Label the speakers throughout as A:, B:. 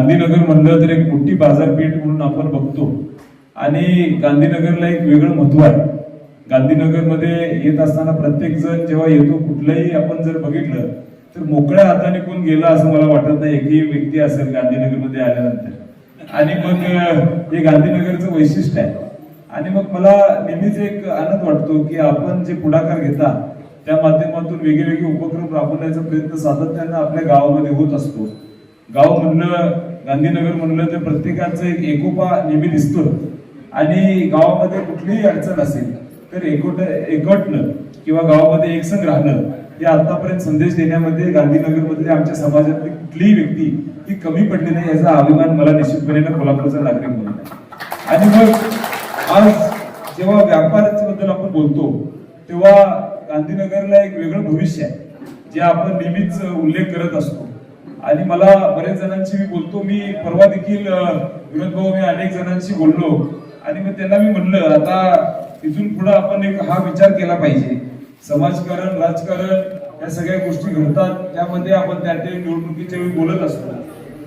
A: गांधीनगर म्हणलं तर एक मोठी बाजारपेठ म्हणून आपण बघतो. आणि गांधीनगरला एक वेगळं महत्त्व आहे. गांधीनगरमध्ये येत असताना प्रत्येक जण जेव्हा येतो कुठलंही आपण जर बघितलं तर मोकळ्या हाताने कोण गेला असं मला वाटत नाही. एकही व्यक्ती असेल गांधीनगरमध्ये आल्यानंतर. आणि मग हे गांधीनगरचं वैशिष्ट्य आहे. आणि मग मला नेहमीच एक आनंद वाटतो की आपण जे पुढाकार घेता त्या माध्यमातून वेगळे वेगळे उपक्रम राबवण्याचा प्रयत्न सातत्यानं आपल्या गावामध्ये होत असतो. गाव म्हणलं गांधीनगर म्हणलं तर प्रत्येकाचं एक एकोपा नेहमी दिसतो आणि गावामध्ये कुठलीही अडचण असेल तर एकोट एकटणं किंवा गावामध्ये एकसंग राहणं हे आतापर्यंत संदेश देण्यामध्ये गांधीनगरमधले आमच्या समाजातली कुठलीही व्यक्ती ही कमी पडली नाही याचा अभिमान मला निश्चितपणे कोल्हापूरचा नागरिक म्हणून आणि मग आज जेव्हा व्यापाराच्या बद्दल आपण बोलतो तेव्हा गांधीनगरला एक वेगळं भविष्य आहे जे आपण नेहमीच उल्लेख करत असतो. आणि मला बऱ्याच जणांशी मी बोलतो. मी परवा देखील विनोद भाऊ मी अनेक जणांशी बोललो. आणि मग त्यांना मी म्हणलं आता तिथून पुढे आपण एक हा विचार केला पाहिजे. समाजकारण राजकारण या सगळ्या गोष्टी घडतात. त्यामध्ये आपण त्या ते निवडणुकीच्या वेळी बोलत असतो.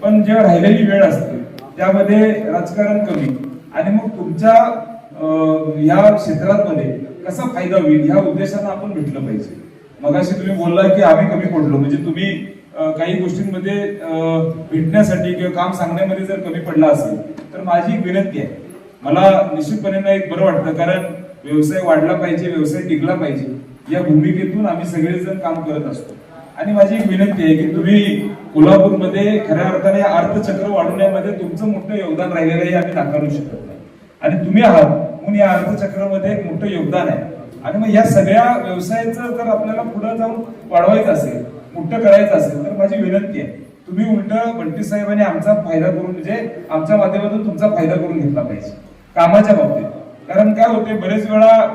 A: पण जेव्हा राहिलेली वेळ असते त्यामध्ये राजकारण कमी. आणि मग तुमच्या या क्षेत्रामध्ये कसा फायदा होईल? ह्या उद्देशानं आपण भेटलं पाहिजे. मगाशी तुम्ही बोलला की आम्ही कमी पडलो. म्हणजे तुम्ही काही गोष्टींमध्ये भेटण्यासाठी किंवा काम सांगण्यामध्ये जर कमी पडला असेल तर माझी एक विनंती आहे. मला निश्चितपणे एक बरं वाटतं कारण व्यवसाय वाढला पाहिजे व्यवसाय टिकला पाहिजे. या भूमिकेतून आम्ही सगळेजण काम करत असतो. आणि माझी एक विनंती आहे की तुम्ही कोल्हापूरमध्ये खऱ्या अर्थाने अर्थचक्र वाढवण्यामध्ये तुमचं मोठं योगदान राहिलेलं आहे हे आम्ही नाकारू शकत नाही. आणि तुम्ही आहात म्हणून या अर्थचक्रामध्ये एक मोठं योगदान आहे. आणि मग या सगळ्या व्यवसायाचं जर आपल्याला पुढे जाऊन वाढवायचं असेल मोठं करायचं असेल तर माझी विनंती आहे. तुम्ही उलट बंटी साहेबांनी आमचा फायदा करून म्हणजे आमच्या माध्यमातून तुमचा फायदा करून घेतला पाहिजे कामाच्या बाबतीत. कारण काय होते बरेच वेळा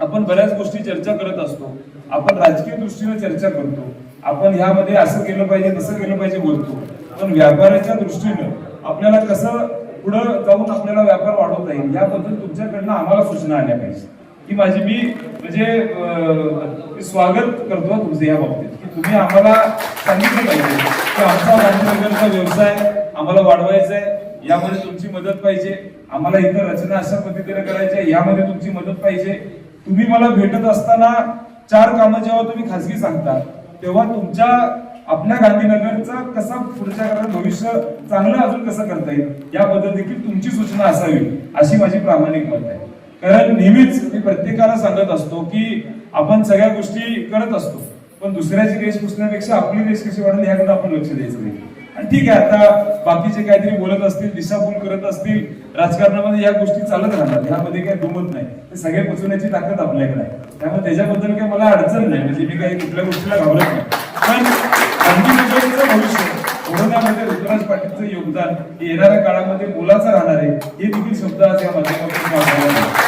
A: आपण बऱ्याच गोष्टी चर्चा करत असतो. आपण राजकीय दृष्टीने चर्चा करतो. आपण ह्यामध्ये असं केलं पाहिजे तसं केलं पाहिजे बोलतो. पण व्यापाराच्या दृष्टीनं आपल्याला कसं पुढं जाऊन आपल्याला व्यापार वाढवता येईल याबद्दल तुमच्याकडनं आम्हाला सूचना आल्या पाहिजे. की माझी मी म्हणजे अं, स्वागत करतो तुमचं या बाबतीत. तुम्ही आम्हाला सांगितलं पाहिजे. की आमचा गांधीनगरचा व्यवसाय आम्हाला वाढवायचा आहे. यामध्ये तुमची मदत पाहिजे. आम्हाला इथं रचना अशा पद्धतीने करायची आहे. यामध्ये तुमची मदत पाहिजे. तुम्ही मला भेटत असताना चार कामं जेव्हा तुम्ही खासगी सांगता तेव्हा तुमच्या आपल्या गांधीनगरचा कसा पुढच्या काळात भविष्य चांगलं अजून कसं करता येईल याबद्दल देखील तुमची सूचना असावी अशी माझी प्रामाणिक मत आहे. कारण नेहमीच मी प्रत्येकाला सांगत असतो की आपण सगळ्या गोष्टी करत असतो. पण दुसऱ्याची रेस पुसण्यापेक्षा आपली रेस कशी वाढली याकडे आपण लक्ष द्यायचं नाही. आणि ठीक आहे आता बाकीचे काहीतरी बोलत असतील दिशाभूल करत असतील राजकारणामध्ये या गोष्टी चालत राहतात यामध्ये काही दुमत नाही. ते सगळे पोचवण्याची ताकद आपल्याकडे आहे. त्यामुळे त्याच्याबद्दल काही मला अडचण नाही म्हणजे मी काही कुठल्या गोष्टीला घाबरत नाही. पण गांधीनगरचं भविष्य कोरोनामध्ये ऋतुराज पाटीलचं योगदान हे येणाऱ्या काळामध्ये मोलाचं राहणार आहे हे देखील शब्द आज या माध्यमातून